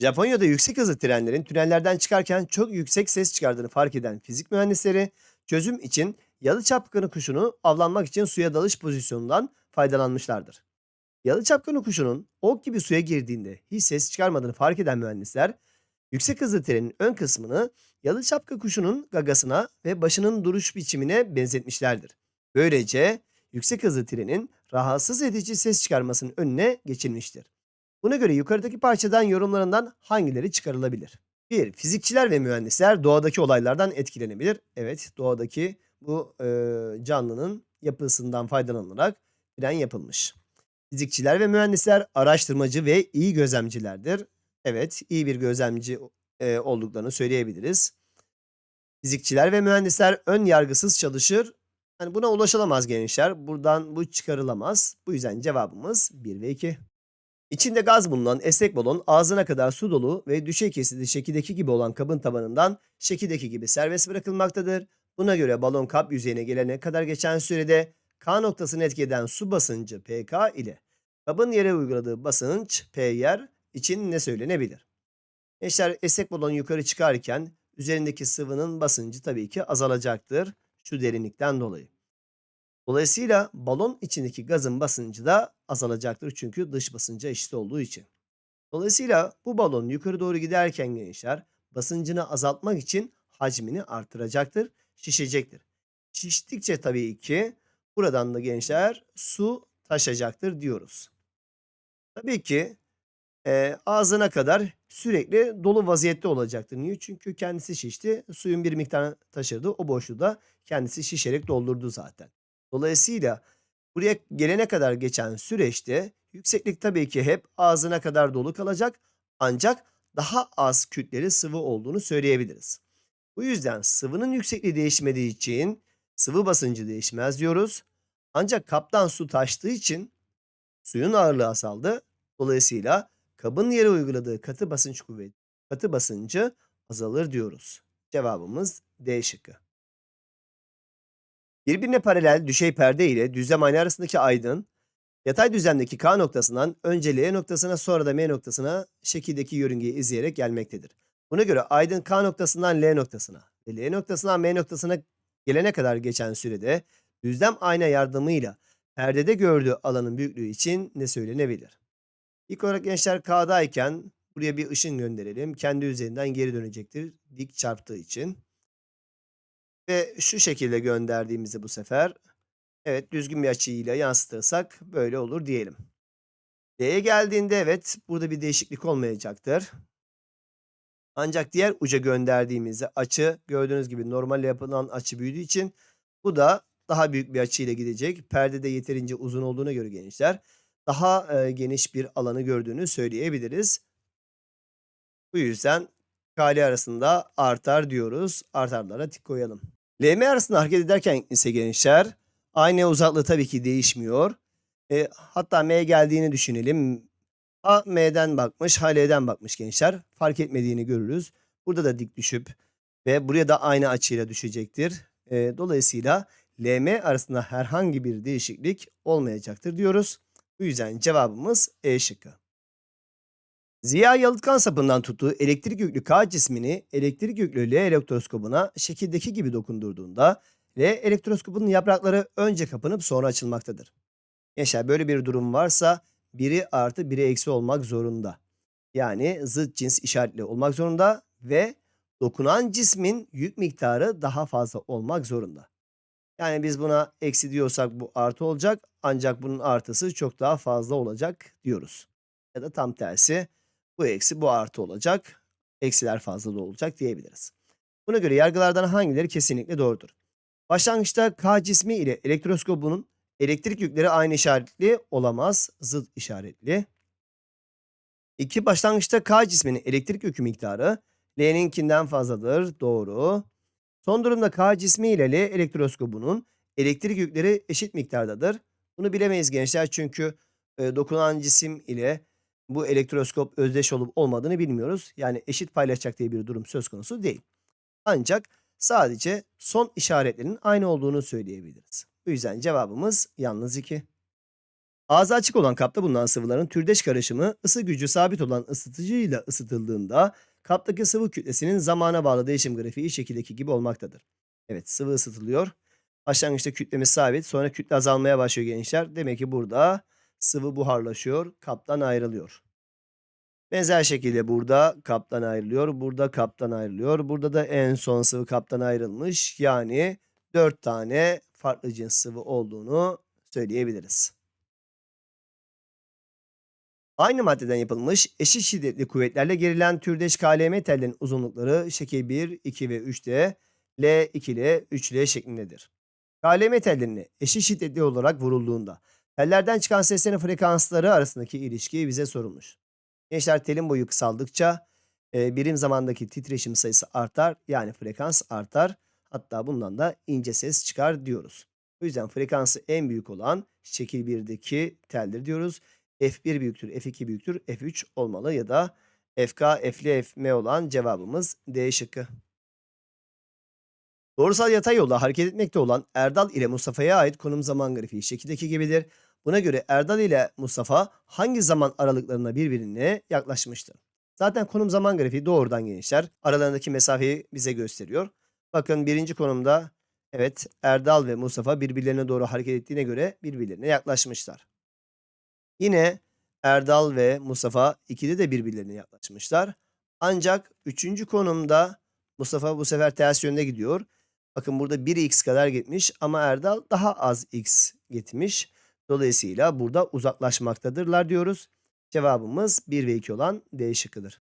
Japonya'da yüksek hızlı trenlerin tünellerden çıkarken çok yüksek ses çıkardığını fark eden fizik mühendisleri çözüm için yalı çapkını kuşunu avlanmak için suya dalış pozisyonundan faydalanmışlardır. Yalı çapkını kuşunun ok gibi suya girdiğinde hiç ses çıkarmadığını fark eden mühendisler yüksek hızlı trenin ön kısmını yalı çapkı kuşunun gagasına ve başının duruş biçimine benzetmişlerdir. Böylece yüksek hızlı trenin rahatsız edici ses çıkarmasının önüne geçilmiştir. Buna göre yukarıdaki parçadan yorumlarından hangileri çıkarılabilir? 1. Fizikçiler ve mühendisler doğadaki olaylardan etkilenebilir. Evet, doğadaki bu e, canlının yapısından faydalanılarak tren yapılmış. Fizikçiler ve mühendisler araştırmacı ve iyi gözlemcilerdir. Evet, iyi bir gözlemci e, olduklarını söyleyebiliriz. Fizikçiler ve mühendisler ön yargısız çalışır. Yani buna ulaşılamaz gençler. Buradan bu çıkarılamaz. Bu yüzden cevabımız 1 ve 2. İçinde gaz bulunan esnek balon ağzına kadar su dolu ve düşey kesidi şekildeki gibi olan kabın tabanından şekildeki gibi serbest bırakılmaktadır. Buna göre balon kap yüzeyine gelene kadar geçen sürede K noktasını etki eden su basıncı PK ile kabın yere uyguladığı basınç P yer için ne söylenebilir? Gençler esnek balon yukarı çıkarken üzerindeki sıvının basıncı tabii ki azalacaktır şu derinlikten dolayı. Dolayısıyla balon içindeki gazın basıncı da azalacaktır çünkü dış basınca eşit olduğu için. Dolayısıyla bu balon yukarı doğru giderken gençler basıncını azaltmak için hacmini artıracaktır, şişecektir. Şiştikçe tabii ki buradan da gençler su taşacaktır diyoruz. Tabii ki e, ağzına kadar sürekli dolu vaziyette olacaktır. Niye? Çünkü kendisi şişti. Suyun bir miktarını taşırdı. O boşluğu da kendisi şişerek doldurdu zaten. Dolayısıyla buraya gelene kadar geçen süreçte yükseklik tabii ki hep ağzına kadar dolu kalacak. Ancak daha az kütleli sıvı olduğunu söyleyebiliriz. Bu yüzden sıvının yüksekliği değişmediği için sıvı basıncı değişmez diyoruz. Ancak kaptan su taştığı için suyun ağırlığı azaldı. Dolayısıyla kabın yere uyguladığı katı basınç kuvveti, katı basıncı azalır diyoruz. Cevabımız D şıkkı. Birbirine paralel düşey perde ile düzlem ayna arasındaki aydın, yatay düzlemdeki K noktasından önce L noktasına sonra da M noktasına şekildeki yörüngeyi izleyerek gelmektedir. Buna göre aydın K noktasından L noktasına ve L noktasından M noktasına gelene kadar geçen sürede düzlem ayna yardımıyla perdede gördüğü alanın büyüklüğü için ne söylenebilir? İlk olarak gençler K'dayken buraya bir ışın gönderelim. Kendi üzerinden geri dönecektir dik çarptığı için. Ve şu şekilde gönderdiğimizde bu sefer evet düzgün bir açıyla yansıtırsak böyle olur diyelim. D'ye geldiğinde evet burada bir değişiklik olmayacaktır. Ancak diğer uca gönderdiğimizde açı gördüğünüz gibi normal yapılan açı büyüdüğü için bu da daha büyük bir açıyla gidecek. Perde de yeterince uzun olduğuna göre gençler daha e, geniş bir alanı gördüğünü söyleyebiliriz. Bu yüzden kale arasında artar diyoruz. Artarlara tik koyalım. LM arasında hareket ederken ise gençler aynı uzaklığı tabii ki değişmiyor. E, hatta M geldiğini düşünelim. A M'den bakmış, H L'den bakmış gençler. Fark etmediğini görürüz. Burada da dik düşüp ve buraya da aynı açıyla düşecektir. E, dolayısıyla LM arasında herhangi bir değişiklik olmayacaktır diyoruz. Bu yüzden cevabımız E şıkkı. Ziya yalıtkan sapından tuttuğu elektrik yüklü K cismini elektrik yüklü L elektroskobuna şekildeki gibi dokundurduğunda L elektroskobunun yaprakları önce kapanıp sonra açılmaktadır. Gençler böyle bir durum varsa biri artı biri eksi olmak zorunda. Yani zıt cins işaretli olmak zorunda ve dokunan cismin yük miktarı daha fazla olmak zorunda. Yani biz buna eksi diyorsak bu artı olacak ancak bunun artısı çok daha fazla olacak diyoruz. Ya da tam tersi bu eksi bu artı olacak. Eksiler fazla da olacak diyebiliriz. Buna göre yargılardan hangileri kesinlikle doğrudur? Başlangıçta K cismi ile elektroskobunun elektrik yükleri aynı işaretli olamaz. Zıt işaretli. İki başlangıçta K cisminin elektrik yükü miktarı L'ninkinden fazladır. Doğru. Son durumda K cismi ile L elektroskobunun elektrik yükleri eşit miktardadır. Bunu bilemeyiz gençler çünkü dokunan cisim ile bu elektroskop özdeş olup olmadığını bilmiyoruz. Yani eşit paylaşacak diye bir durum söz konusu değil. Ancak sadece son işaretlerin aynı olduğunu söyleyebiliriz. Bu yüzden cevabımız yalnız 2. Ağzı açık olan kapta bulunan sıvıların türdeş karışımı ısı gücü sabit olan ısıtıcıyla ısıtıldığında kaptaki sıvı kütlesinin zamana bağlı değişim grafiği şekildeki gibi olmaktadır. Evet sıvı ısıtılıyor. Başlangıçta kütlemiz sabit sonra kütle azalmaya başlıyor gençler. Demek ki burada sıvı buharlaşıyor kaptan ayrılıyor. Benzer şekilde burada kaptan ayrılıyor. Burada kaptan ayrılıyor. Burada da en son sıvı kaptan ayrılmış. Yani 4 tane farklı cins sıvı olduğunu söyleyebiliriz. Aynı maddeden yapılmış eşit şiddetli kuvvetlerle gerilen türdeş KLM tellerin uzunlukları şekil 1, 2 ve 3'te L2 ile 3L şeklindedir. KLM tellerine eşit şiddetli olarak vurulduğunda tellerden çıkan seslerin frekansları arasındaki ilişki bize sorulmuş. Gençler telin boyu kısaldıkça birim zamandaki titreşim sayısı artar yani frekans artar. Hatta bundan da ince ses çıkar diyoruz. O yüzden frekansı en büyük olan şekil 1'deki teldir diyoruz. F1 büyüktür, F2 büyüktür, F3 olmalı ya da FK, F'li, Fm olan cevabımız D şıkkı. Doğrusal yatay yolda hareket etmekte olan Erdal ile Mustafa'ya ait konum zaman grafiği şekildeki gibidir. Buna göre Erdal ile Mustafa hangi zaman aralıklarında birbirine yaklaşmıştır? Zaten konum zaman grafiği doğrudan gençler. Aralarındaki mesafeyi bize gösteriyor. Bakın birinci konumda evet Erdal ve Mustafa birbirlerine doğru hareket ettiğine göre birbirlerine yaklaşmışlar. Yine Erdal ve Mustafa ikide de birbirlerine yaklaşmışlar. Ancak üçüncü konumda Mustafa bu sefer ters yönde gidiyor. Bakın burada 1x kadar gitmiş ama Erdal daha az x gitmiş. Dolayısıyla burada uzaklaşmaktadırlar diyoruz. Cevabımız 1 ve 2 olan D şıkkıdır.